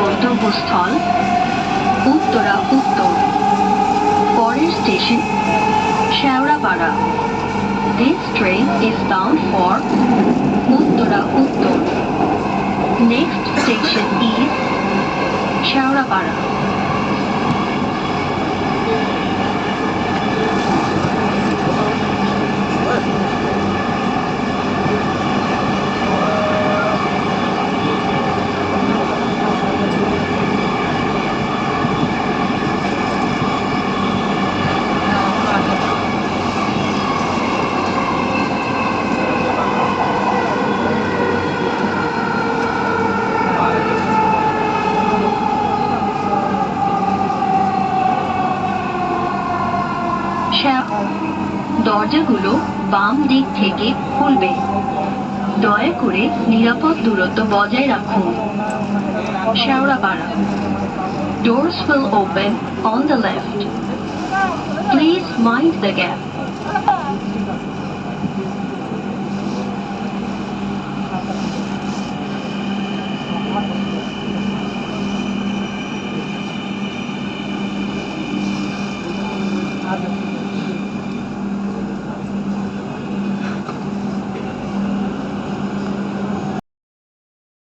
গন্তব্যস্থল উত্তরা উত্তর। পরের station Shewrapara. This train is bound for Uttara Uttar. Next station is Shewrapara. দরজাগুলো বাম দিক থেকে খুলবে দয়া করে নিরাপদ দূরত্ব বজায় রাখুন Shewrapara Doors will open on the left. Please mind the gap. আচ্ছা